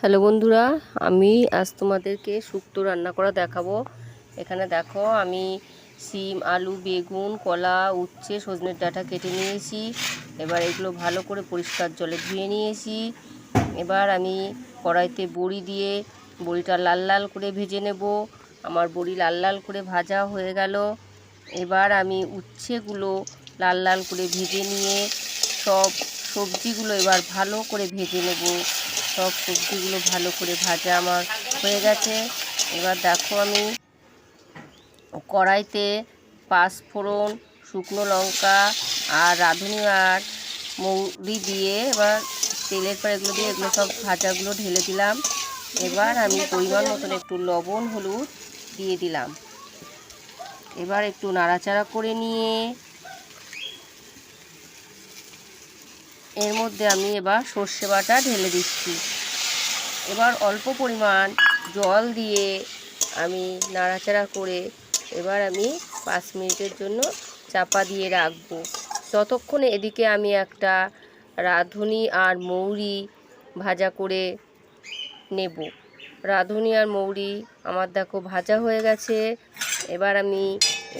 Hello বন্ধুরা, আমি আজ তোমাদেরকে শুক্তো রান্না করা দেখাবো। এখানে দেখো, আমি সিম আলু, বেগুন, কলা, উচ্ছে সজনের ডাঁটা কেটে নিয়েছি। এবার এগুলো ভালো করে পরিষ্কার জলে ধুয়ে নিয়েছি। এবার আমি কড়াইতে বড়ি দিয়ে বড়িটা লাল লাল করে ভেজে নেব। আমার বড়ি লাল লাল করে ভাজা হয়ে গেল। এবার আমি উচ্ছেগুলো লাল লাল করে ভেজে নিয়ে সব সবজিগুলো এবার ভালো করে ভেজে নেব। সব সবজিগুলো ভালো করে ভাজা আমার হয়ে গেছে। এবার দেখো আমি কড়াইতে পাঁচফোড়ন, শুকনো লঙ্কা আর রাঁধুনি আর মৌরি দিয়ে এবার তেলের পর এগুলো দিয়ে এগুলো সব ভাজাগুলো ঢেলে দিলাম। এবার আমি পরিমাণ মতন একটু লবণ, হলুদ দিয়ে দিলাম। এবার একটু নাড়াচাড়া করে নিয়ে এর মধ্যে আমি এবার সর্ষে বাটা ঢেলে দিচ্ছি। এবার অল্প পরিমাণ জল দিয়ে আমি নাড়াচাড়া করে এবার আমি পাঁচ মিনিটের জন্য চাপা দিয়ে রাখব। ততক্ষণে এদিকে আমি একটা রাঁধুনি আর মৌরি ভাজা করে নেব। রাঁধুনি আর মৌরি আমার দেখো ভাজা হয়ে গেছে। এবার আমি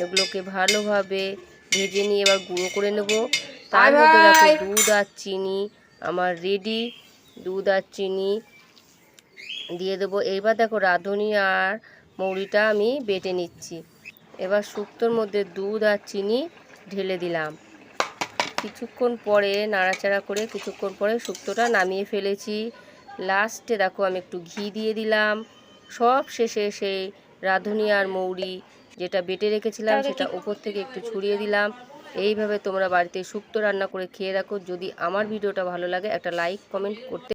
এগুলোকে ভালোভাবে ভেজে নিয়ে এবার গুঁড়ো করে নেব। তার মধ্যে দেখো দুধ আর চিনি আমার রেডি দুধ আর চিনি দিয়ে দেবো। এইবার দেখো রাঁধুনি আর মৌরিটা আমি বেটে নিচ্ছি। এবার শুক্তোর মধ্যে দুধ আর চিনি ঢেলে দিলাম। কিছুক্ষণ পরে নাড়াচাড়া করে কিছুক্ষণ পরে শুক্তোটা নামিয়ে ফেলেছি। লাস্টে দেখো আমি একটু ঘি দিয়ে দিলাম। সব শেষে সেই রাঁধুনি আর মৌরি যেটা বেটে রেখেছিলাম সেটা উপর থেকে একটু ছড়িয়ে দিলাম। এইভাবে তোমরা বাড়িতে শুক্তো রান্না করে খেয়ে রাখো যদি আমার ভিডিওটা ভালো লাগে একটা লাইক কমেন্ট করতে